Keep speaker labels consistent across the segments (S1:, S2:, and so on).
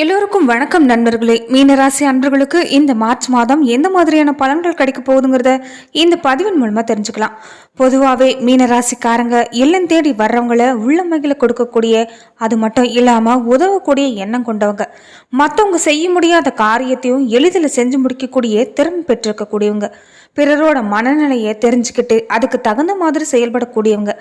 S1: எல்லோருக்கும் வணக்கம் நண்பர்களே. மீனராசி அன்பர்களுக்கு இந்த மார்ச் மாதம் எந்த மாதிரியான பலன்கள் கிடைக்க போகுதுங்கிறத இந்த பதிவின் மூலமாக தெரிஞ்சுக்கலாம். பொதுவாகவே மீனராசிக்காரங்க இல்லம் தேடி வர்றவங்கள உள்ளமைகளை கொடுக்கக்கூடிய அது மட்டும் இல்லாமல் உதவக்கூடிய எண்ணம் கொண்டவங்க. மற்றவங்க செய்ய முடியாத காரியத்தையும் எளிதில் செஞ்சு முடிக்கக்கூடிய திறமை பெற்றிருக்கக்கூடியவங்க. பிறரோட மனநிலையை தெரிஞ்சுக்கிட்டு அதுக்கு தகுந்த மாதிரி செயல்படக்கூடியவங்க.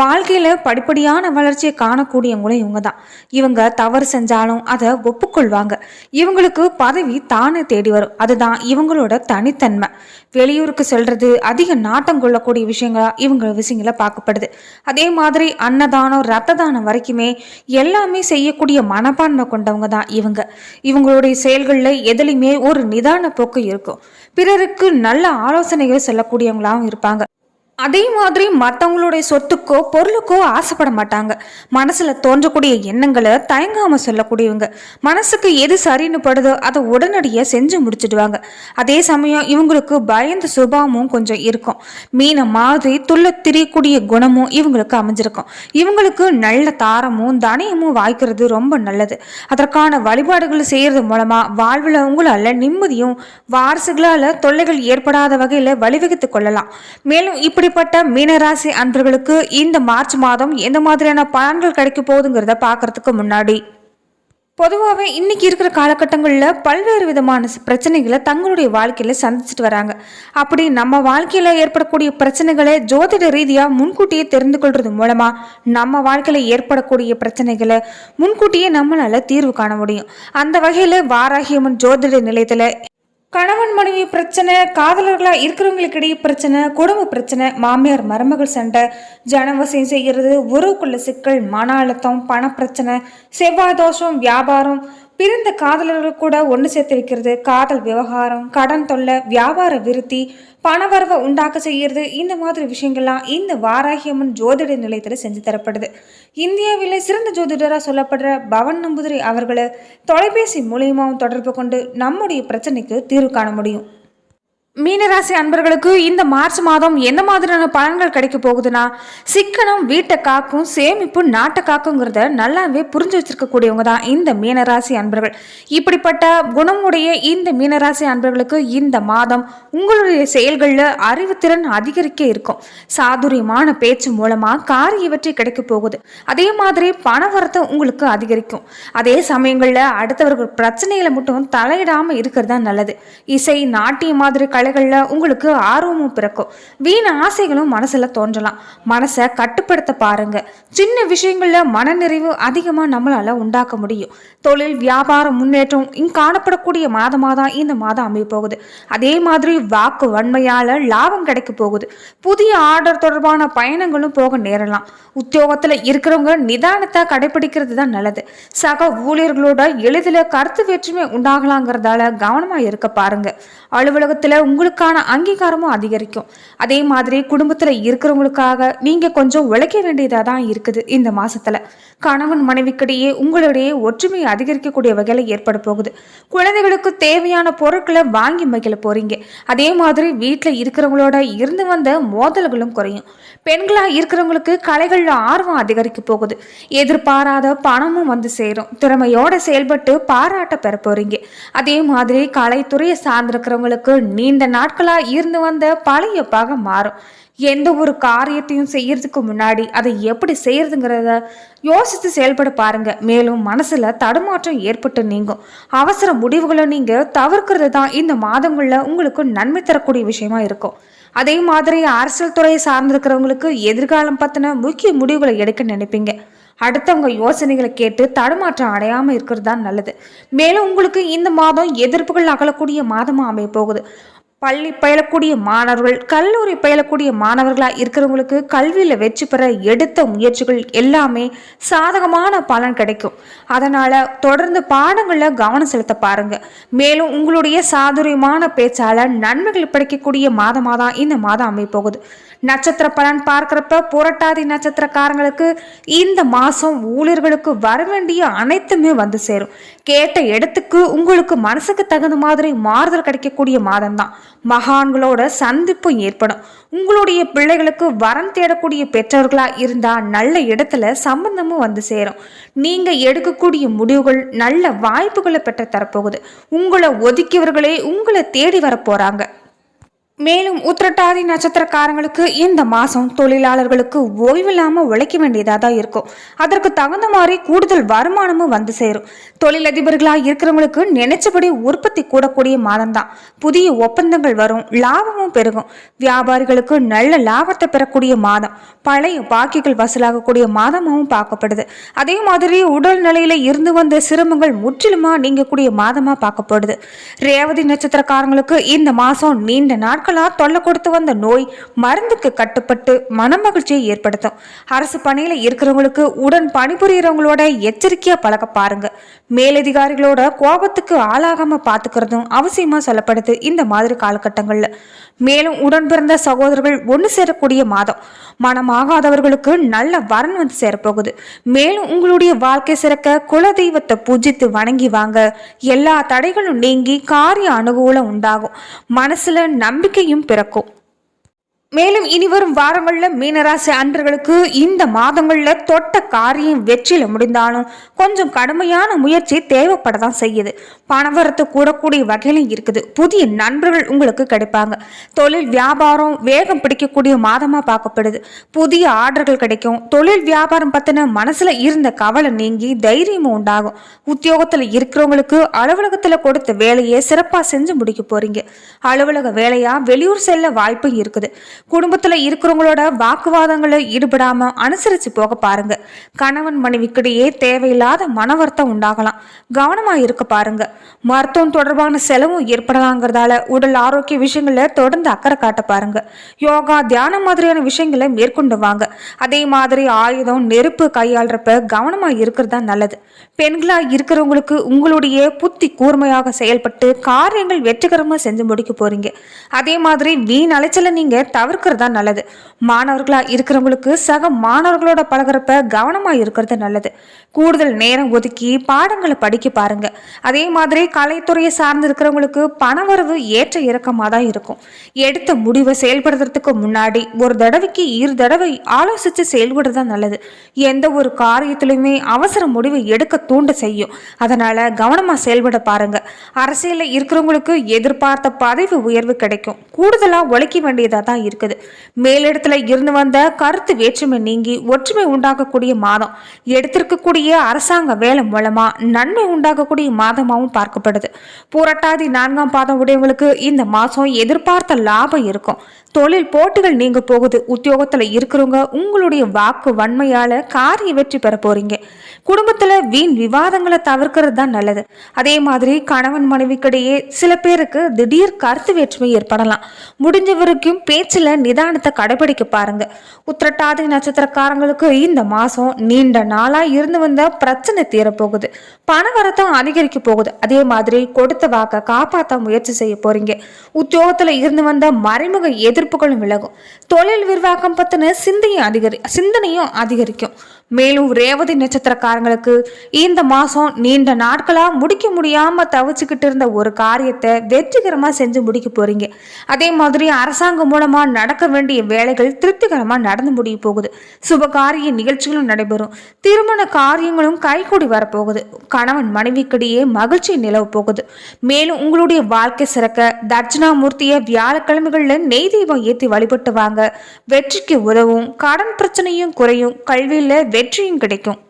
S1: வாழ்க்கையில் படிப்படியான வளர்ச்சியை காணக்கூடியவங்களும் இவங்க தான் இவங்க தவறு செஞ்சாலும் அதை ஒப்புக்கொள்வாங்க. இவங்களுக்கு பதவி தானே தேடி வரும். அதுதான் இவங்களோட தனித்தன்மை. வெளியூருக்கு செல்றது அதிக நாட்டம் கொள்ளக்கூடிய விஷயங்களா இவங்க விஷயங்கள பார்க்கப்படுது. அதே மாதிரி அன்னதானம் ரத்த தானம் வரைக்குமே எல்லாமே செய்யக்கூடிய மனப்பான்மை கொண்டவங்க தான் இவங்க. இவங்களுடைய செயல்களில் எதுலையுமே ஒரு நிதான போக்கு இருக்கும். பிறருக்கு நல்ல ஆலோசனைகள் சொல்லக்கூடியவங்களாகவும் இருப்பாங்க. அதே மாதிரி மற்றவங்களுடைய சொத்துக்கோ பொருளுக்கோ ஆசைப்பட மாட்டாங்க. மனசில் தோன்றக்கூடிய எண்ணங்களை தயங்காமல் சொல்லக்கூடியவங்க. மனசுக்கு எது சரின்னு படுதோ அதை உடனடியாக செஞ்சு முடிச்சிடுவாங்க. அதே சமயம் இவங்களுக்கு பயந்த சுபாவமும் கொஞ்சம் இருக்கும். மீனை மாதிரி துள்ள திரியக்கூடிய குணமும் இவங்களுக்கு அமைஞ்சிருக்கும். இவங்களுக்கு நல்ல தாரமும் தனியமும் வாய்க்கிறது ரொம்ப நல்லது. அதற்கான வழிபாடுகள் செய்கிறது மூலமாக வாழ்வில் உங்களால் நிம்மதியும் வாரிசுகளால் தொல்லைகள் ஏற்படாத வகையில் வழிவகுத்து கொள்ளலாம். மேலும் இப்படி அப்படிப்பட்ட மீனராசி அன்பர்களுக்கு இந்த மார்ச் மாதம் எந்த மாதிரியான பலன்கள் கிடைக்க போகுதுங்கிறத பார்க்கறதுக்கு முன்னாடி பொதுவாகவே இன்னைக்கு இருக்கிற காலகட்டங்களில் பல்வேறு விதமான பிரச்சனைகளை தங்களுடைய வாழ்க்கையில் சந்திச்சுட்டு வராங்க. அப்படி நம்ம வாழ்க்கையில் ஏற்படக்கூடிய பிரச்சனைகளை ஜோதிட ரீதியாக முன்கூட்டியே தெரிந்து கொள்வது மூலமாக நம்ம வாழ்க்கையில் ஏற்படக்கூடிய பிரச்சனைகளை முன்கூட்டியே நம்மளால் தீர்வு காண முடியும். அந்த வகையில் வாராகியம்மன் ஜோதிட நிலையத்தில் கணவன் மனைவி பிரச்சனை காதலர்களாக இருக்கிறவங்களுக்கு இடையே பிரச்சனை குடும்ப பிரச்சனை மாமியார் மருமகள் சண்டை ஜனவசியம் செய்கிறது உறவுக்குள்ள சிக்கல் மன அழுத்தம் பணப்பிரச்சனை செவ்வாய் தோஷம் வியாபாரம் பிறந்த காதலர்கள் கூட ஒன்று சேர்த்து வைக்கிறது காதல் விவகாரம் கடன் தொல்லை வியாபார விருத்தி பணவரவை உண்டாக்க செய்கிறது. இந்த மாதிரி விஷயங்கள்லாம் இந்த வாராகியம்மன் ஜோதிட நிலையத்தில் செஞ்சு தரப்படுது. இந்தியாவில் சிறந்த ஜோதிடராக சொல்லப்படுற பவன் நம்புதிரி அவர்களை தொலைபேசி மூலியமாகவும் தொடர்பு கொண்டு நம்முடைய பிரச்சனைக்கு தீர்வு காண முடியும். மீனராசி அன்பர்களுக்கு இந்த மார்ச் மாதம் எந்த மாதிரியான பலன்கள் கிடைக்க போகுதுன்னா சிக்கனம் வீட்டை காக்கும் சேமிப்பு நாட்டை காக்குங்கிறத நல்லாவே புரிஞ்சு வச்சிருக்கக்கூடியவங்க தான் இந்த மீனராசி அன்பர்கள். இப்படிப்பட்ட குணமுடைய இந்த மீனராசி அன்பர்களுக்கு இந்த மாதம் உங்களுடைய செயல்களில் அறிவுத்திறன் அதிகரிக்க இருக்கும். சாதுரியமான பேச்சு மூலமாக காரிய வெற்றி கிடைக்க போகுது. அதே மாதிரி பணவரத்தை உங்களுக்கு அதிகரிக்கும். அதே சமயங்களில் அடுத்தவர்கள் பிரச்சனைகளை மட்டும் தலையிடாமல் இருக்கிறது தான் நல்லது. இசை நாட்டிய மாதிரி கலை வேலைகளில் உங்களுக்கு ஆர்வமும் பிறக்கும். வீண ஆசைகளும் மனசில் தோன்றலாம். மனசை கட்டுப்படுத்த பாருங்க. சின்ன விஷயங்களில் மனநிறைவு அதிகமாக நம்மளால் உண்டாக்க முடியும். தொழில் வியாபாரம் முன்னேற்றம் இங்கே காணப்படக்கூடிய மாதமாக தான் இந்த மாதம் அமைய போகுது. அதே மாதிரி வாக்கு வன்மையால் லாபம் கிடைக்க போகுது. புதிய ஆர்டர் தொடர்பான பயணங்களும் போக நேரலாம். உத்தியோகத்தில் இருக்கிறவங்க நிதானத்தை கடைபிடிக்கிறது தான் நல்லது. சக ஊழியர்களோட எளிதில் கருத்து வேற்றுமை உண்டாகலாங்கிறதால கவனமாக இருக்க பாருங்க. அலுவலகத்தில் உங்களுக்கான அங்கீகாரமும் அதிகரிக்கும். அதே மாதிரி குடும்பத்தில் இருக்கிறவங்களுக்காக நீங்கள் கொஞ்சம் உழைக்க வேண்டியதாக தான் இருக்குது இந்த மாசத்துல. கணவன் மனைவிக்கிடையே உங்களுடைய ஒற்றுமை அதிகரிக்கக்கூடிய வகையில் ஏற்பட போகுது. குழந்தைகளுக்கு தேவையான பொருட்களை வாங்கி மகிழ போறீங்க. அதே மாதிரி வீட்டில் இருக்கிறவங்களோட இருந்து வந்த மோதல்களும் குறையும். பெண்களாக இருக்கிறவங்களுக்கு கலைகளில் ஆர்வம் அதிகரிக்க போகுது. எதிர்பாராத பணமும் வந்து சேரும். திறமையோட செயல்பட்டு பாராட்ட பெற போறீங்க. அதே மாதிரி கலைத்துறையை சார்ந்திருக்கிறவங்களுக்கு நீண்ட நாட்களாக இருந்து வந்த பழைய பாகம் மாறும். எந்த ஒரு காரியத்தையும் செய்யறதுக்கு முன்னாடி அதை எப்படி செய்யறதுங்கிறத யோசித்து செயல்பட பாருங்க. மேலும் மனசுல தடுமாற்றம் ஏற்பட்டு நீங்கும். அவசர முடிவுகளை நீங்க தவிர்க்கிறது தான் இந்த மாதங்கள்ல உங்களுக்கு நன்மை தரக்கூடிய விஷயமா இருக்கும். அதே மாதிரி அரசியல் துறையை சார்ந்திருக்கிறவங்களுக்கு எதிர்காலம் பத்தின முக்கிய முடிவுகளை எடுக்க நினைப்பீங்க. அடுத்தவங்க யோசனைகளை கேட்டு தடுமாற்றம் அடையாமல் இருக்கிறது தான் நல்லது. மேலும் உங்களுக்கு இந்த மாதம் எதிர்ப்புகள் அகலக்கூடிய மாதமாக அமைய போகுது. பள்ளி பயிலக்கூடிய மாணவர்கள் கல்லூரி பயிலக்கூடிய மாணவர்களாக இருக்கிறவங்களுக்கு கல்வியில் வெற்றி பெற எடுத்த முயற்சிகள் எல்லாமே சாதகமான பலன் கிடைக்கும். அதனால் தொடர்ந்து பாடங்களில் கவனம் செலுத்த பாருங்க. மேலும் உங்களுடைய சாதுரியமான பேச்சால் நன்மைகள் படிக்கக்கூடிய மாதமாக தான் இந்த மாதம் அமைப்போகுது நட்சத்திர பலன் பார்க்குறப்ப புரட்டாதி நட்சத்திரக்காரங்களுக்கு இந்த மாதம் ஊழியர்களுக்கு வர வேண்டிய அனைத்துமே வந்து சேரும். கேட்ட இடத்துக்கு உங்களுக்கு மனசுக்கு தகுந்த மாதிரி மாறுதல் கிடைக்கக்கூடிய மாதம் தான் மகான்களோட சந்திப்பும் ஏற்படும். உங்களுடைய பிள்ளைகளுக்கு வரன் தேடக்கூடிய பெற்றோர்களாக இருந்தால் நல்ல இடத்துல சம்பந்தமும் வந்து சேரும். நீங்கள் எடுக்கக்கூடிய முடிவுகள் நல்ல வாய்ப்புகளை பெற்று தரப்போகுது. உங்களை ஒதுக்கியவர்களே உங்களை தேடி வரப்போகிறாங்க மேலும் உத்திரட்டாதி நட்சத்திரக்காரங்களுக்கு இந்த மாதம் தொழிலாளர்களுக்கு ஓய்வில்லாமல் உழைக்க வேண்டியதாக தான் இருக்கும். அதற்கு தகுந்த மாதிரி கூடுதல் வருமானமும் வந்து சேரும். தொழிலதிபர்களாக இருக்கிறவங்களுக்கு நினைச்சபடி உற்பத்தி கூடக்கூடிய மாதம்தான் புதிய ஒப்பந்தங்கள் வரும் லாபமும் பெருகும். வியாபாரிகளுக்கு நல்ல லாபத்தை பெறக்கூடிய மாதம். பழைய பாக்கிகள் வசூலாகக்கூடிய மாதமாகவும் பார்க்கப்படுது. அதே மாதிரி உடல் நிலையில இருந்து வந்த சிரமங்கள் முற்றிலுமா நீங்கக்கூடிய மாதமா பார்க்கப்படுது. ரேவதி நட்சத்திரக்காரங்களுக்கு இந்த மாதம் நீண்ட நாட்கள் நாட்களாக தொல்லை கொடுத்து வந்த நோய் மருந்துக்கு கட்டுப்பட்டு மனமகிழ்ச்சியை ஏற்படுத்தும். அரசு பணியில் இருக்கிறவங்களுக்கு உடன் பணிபுரியறவங்களோட எச்சரிக்கையாக பழக பாருங்க. மேலதிகாரிகளோட கோபத்துக்கு ஆளாகாமல் பார்த்துக்கிறதும் அவசியமாக சொல்லப்படுது இந்த மாதிரி காலகட்டங்களில். மேலும் உடன் பிறந்த சகோதரர்கள் ஒன்று சேரக்கூடிய மாதம். மனமாகாதவர்களுக்கு நல்ல வரன் வந்து சேரப்போகுது. மேலும் உங்களுடைய வாழ்க்கை சிறக்க குலதெய்வத்தை பூஜித்து வணங்கி வாங்க. எல்லா தடைகளும் நீங்கி காரிய அனுகூலம் உண்டாகும். மனசுல நம்பிக்கை வாழ்க்கையும் பிறக்கும். மேலும் இனி வரும் வாரங்களில் மீனராசி அன்றர்களுக்கு இந்த மாதங்களில் தொட்ட காரியம் வெற்றியில் முடிந்தாலும் கொஞ்சம் கடுமையான முயற்சி தேவைப்பட தான் செய்யுது. பணவரத்து கூடக்கூடிய வகையிலும் இருக்குது. புதிய நண்பர்கள் உங்களுக்கு கிடைப்பாங்க. தொழில் வியாபாரம் வேகம் பிடிக்கக்கூடிய மாதமாக பார்க்கப்படுது. புதிய ஆர்டர்கள் கிடைக்கும். தொழில் வியாபாரம் பற்றின மனசில் இருந்த கவலை நீங்கி தைரியமும் உண்டாகும். உத்தியோகத்தில் இருக்கிறவங்களுக்கு அலுவலகத்தில் கொடுத்த வேலையை சிறப்பாக செஞ்சு முடிக்க போகிறீங்க அலுவலக வேலையாக வெளியூர் செல்ல வாய்ப்பும் இருக்குது. குடும்பத்துல இருக்கிறவங்களோட வாக்குவாதங்களை ஈடுபடாம அனுசரிச்சு போக பாருங்க. கணவன் மனைவிக்கிடையே தேவையில்லாத மனவர்த்தம் உண்டாகலாம். கவனமா இருக்க பாருங்க. மருத்துவம் தொடர்பான செலவும் ஏற்படலாங்கிறதால உடல் ஆரோக்கிய விஷயங்கள தொடர்ந்து அக்கறை காட்ட பாருங்க. யோகா தியானம் மாதிரியான விஷயங்களை மேற்கொண்டு வாங்க. அதே மாதிரி ஆயுதம் நெருப்பு கையாளுறப்ப கவனமா இருக்கிறது தான் நல்லது. பெண்களா இருக்கிறவங்களுக்கு உங்களுடைய புத்தி கூர்மையாக செயல்பட்டு காரியங்கள் வெற்றிகரமாக செஞ்சு முடிக்க போறீங்க. அதே மாதிரி வீண் அலைச்சலை நீங்க தவிர்க்கிறது தான் நல்லது. மாணவர்களாக இருக்கிறவங்களுக்கு சக மாணவர்களோட பழகிறப்ப கவனமாக இருக்கிறது நல்லது. கூடுதல் நேரம் ஒதுக்கி பாடங்களை படிக்க பாருங்க. அதே மாதிரி கலைத்துறையை சார்ந்து இருக்கிறவங்களுக்கு பணவரவு ஏற்ற இறக்கமாக தான் இருக்கும். எடுத்த முடிவை செயல்படுத்துறதுக்கு முன்னாடி ஒரு தடவைக்கு இரு தடவை ஆலோசித்து செயல்படுறது தான் நல்லது. எந்த ஒரு காரியத்திலுமே அவசர முடிவை எடுக்க தூண்ட செய்யும். அதனால் கவனமாக செயல்பட பாருங்க. அரசியலில் இருக்கிறவங்களுக்கு எதிர்பார்த்த பதவி உயர்வு கிடைக்கும். கூடுதலாக உழைக்க வேண்டியதாக தான் இருக்குது. மேலிடத்தில் இருந்து வந்த கருத்து வேற்றுமை நீங்கி ஒற்றுமை உண்டாகக்கூடிய மாதம். எடுத்திருக்கக்கூடிய அரசாங்க வேலை மூலமா நன்மை உண்டாகக்கூடிய மாதமாகவும் பார்க்கப்படுது. புரட்டாதி நான்காம் பாதம் உடையவங்களுக்கு இந்த மாதம் எதிர்பார்த்த லாபம் இருக்கும். தொழில் போட்டிகள் நீங்க போகுது. உத்தியோகத்துல இருக்கிறவங்க உங்களுடைய வாக்கு வன்மையால காரிய வெற்றி பெற போறீங்க. குடும்பத்துல வீண் விவாதங்களை தவிர்க்கிறது தான் நல்லது. அதே மாதிரி கணவன் மனைவிக்கிடையே சில பேருக்கு திடீர் கருத்து வேற்றுமை ஏற்படலாம். முடிஞ்ச வரைக்கும் பேச்சுல நிதானத்தை கடைபிடிக்க பாருங்க. உத்திரட்டாதி நட்சத்திரக்காரங்களுக்கு இந்த மாசம் நீண்ட நாளா இருந்து வந்த பிரச்சனை தீரப்போகுது. பணவரத்தும் அதிகரிக்க போகுது. அதே மாதிரி கொடுத்த வாக்க காப்பாற்ற முயற்சி செய்ய போறீங்க. உத்தியோகத்துல இருந்து வந்த மறைமுக எதிர்ப்புகளும் விலகும். தொழில் விரிவாக்கம் பத்தின சிந்தையும் அதிகரி சிந்தனையும் அதிகரிக்கும். மேலும் ரேவதி நட்சத்திரக்காரங்களுக்கு இந்த மாதம் நீண்ட நாட்களாக முடிக்க முடியாமல் தவிச்சுக்கிட்டு இருந்த ஒரு காரியத்தை வெற்றிகரமாக செஞ்சு முடிக்க போகிறீங்க அதே மாதிரி அரசாங்கம் மூலமாக நடக்க வேண்டிய வேலைகள் திருப்திகரமாக நடந்து முடிய போகுது. சுபகாரிய நிகழ்ச்சிகளும் நடைபெறும். திருமண காரியங்களும் கைகூடி வரப்போகுது. கணவன் மனைவிக்கிடையே மகிழ்ச்சி நிலவு போகுது. மேலும் உங்களுடைய வாழ்க்கை சிறக்க தட்சிணாமூர்த்தியை வியாழக்கிழமைகளில் நெய் தீபம் ஏற்றி வழிபட்டு வாங்க. வெற்றிக்கு உதவும் கடன் பிரச்சனையும் குறையும் கல்வியில் வெற்றியும் கிடைக்கும்.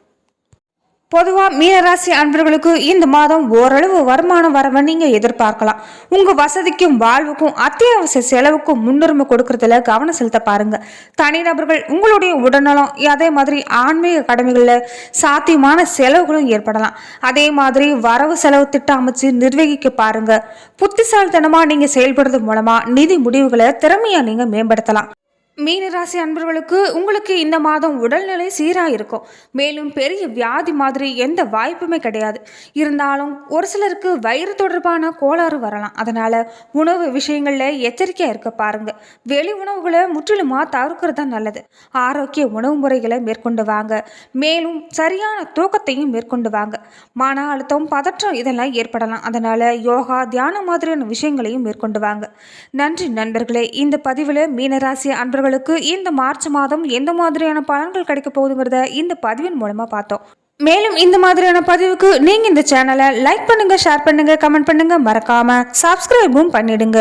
S1: பொதுவாக மீனராசி அன்பர்களுக்கு இந்த மாதம் ஓரளவு வருமானம் வரவை நீங்கள் எதிர்பார்க்கலாம். உங்கள் வசதிக்கும் வாழ்வுக்கும் அத்தியாவசிய செலவுக்கும் முன்னுரிமை கொடுக்கறதுல கவனம் செலுத்த பாருங்கள் தனிநபர்கள் உங்களுடைய உடல்நலம் அதே மாதிரி ஆன்மீக கடமைகளில் சாத்தியமான செலவுகளும் ஏற்படலாம். அதே மாதிரி வரவு செலவு திட்டம் அமைச்சு நிர்வகிக்க பாருங்கள் புத்திசாலித்தனமாக நீங்கள் செயல்படுறது மூலமாக நிதி முடிவுகளை திறமையாக நீங்கள் மேம்படுத்தலாம். மீனராசி அன்பர்களுக்கு உங்களுக்கு இந்த மாதம் உடல்நிலை சீராக இருக்கும் மேலும் பெரிய வியாதி மாதிரி எந்த வாய்ப்புமே கிடையாது. இருந்தாலும் ஒரு சிலருக்கு வயிறு தொடர்பான கோளாறு வரலாம். அதனால் உணவு விஷயங்களில் எச்சரிக்கையாக இருக்க பாருங்க. வெளி உணவுகளை முற்றிலுமாக தவிர்க்கிறது தான் நல்லது. ஆரோக்கிய உணவு முறைகளை மேற்கொண்டு வாங்க. மேலும் சரியான தூக்கத்தையும் மேற்கொண்டு வாங்க. மன அழுத்தம் பதற்றம் இதெல்லாம் ஏற்படலாம். அதனால் யோகா தியானம் மாதிரியான விஷயங்களையும் மேற்கொண்டு வாங்க. நன்றி நண்பர்களே. இந்த பதிவில் மீனராசி அன்பர்கள் உங்களுக்கு இந்த மார்ச் மாதம் எந்த மாதிரியான பலன்கள் கிடைக்க போகுதுங்கிறத இந்த பதிவின் மூலமாக பார்த்தோம். மேலும் இந்த மாதிரியான பதிவுக்கு நீங்கள் இந்த சேனலை லைக் பண்ணுங்கள் ஷேர் பண்ணுங்கள் கமெண்ட் பண்ணுங்கள் மறக்காமல் சப்ஸ்கிரைபும் பண்ணிடுங்க.